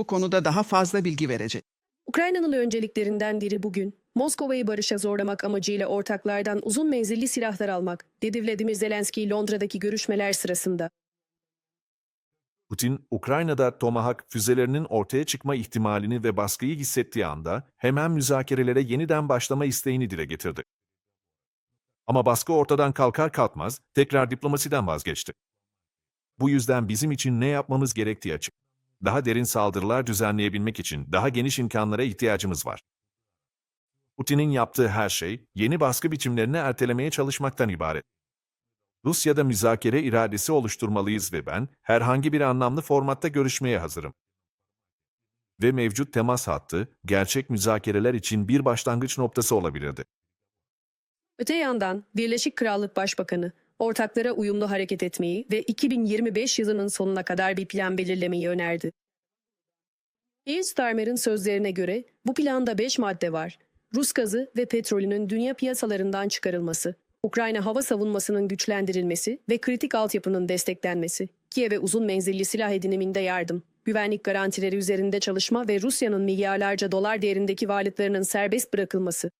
bu konuda daha fazla bilgi verecek. Ukrayna'nın önceliklerinden biri bugün, Moskova'yı barışa zorlamak amacıyla ortaklardan uzun menzilli silahlar almak, dedi Vladimir Zelenski Londra'daki görüşmeler sırasında. Putin, Ukrayna'da Tomahawk füzelerinin ortaya çıkma ihtimalini ve baskıyı hissettiği anda hemen müzakerelere yeniden başlama isteğini dile getirdi. Ama baskı ortadan kalkar kalkmaz tekrar diplomasiden vazgeçti. Bu yüzden bizim için ne yapmamız gerektiği açık. Daha derin saldırılar düzenleyebilmek için daha geniş imkanlara ihtiyacımız var. Putin'in yaptığı her şey yeni baskı biçimlerini ertelemeye çalışmaktan ibaret. Rusya'da müzakere iradesi oluşturmalıyız ve ben herhangi bir anlamlı formatta görüşmeye hazırım. Ve mevcut temas hattı gerçek müzakereler için bir başlangıç noktası olabilirdi. Öte yandan Birleşik Krallık Başbakanı, ortaklara uyumlu hareket etmeyi ve 2025 yılının sonuna kadar bir plan belirlemeyi önerdi. Keir Starmer'ın sözlerine göre bu planda 5 madde var. Rus gazı ve petrolünün dünya piyasalarından çıkarılması, Ukrayna hava savunmasının güçlendirilmesi ve kritik altyapının desteklenmesi, Kiev'e uzun menzilli silah ediniminde yardım, güvenlik garantileri üzerinde çalışma ve Rusya'nın milyarlarca dolar değerindeki varlıklarının serbest bırakılması,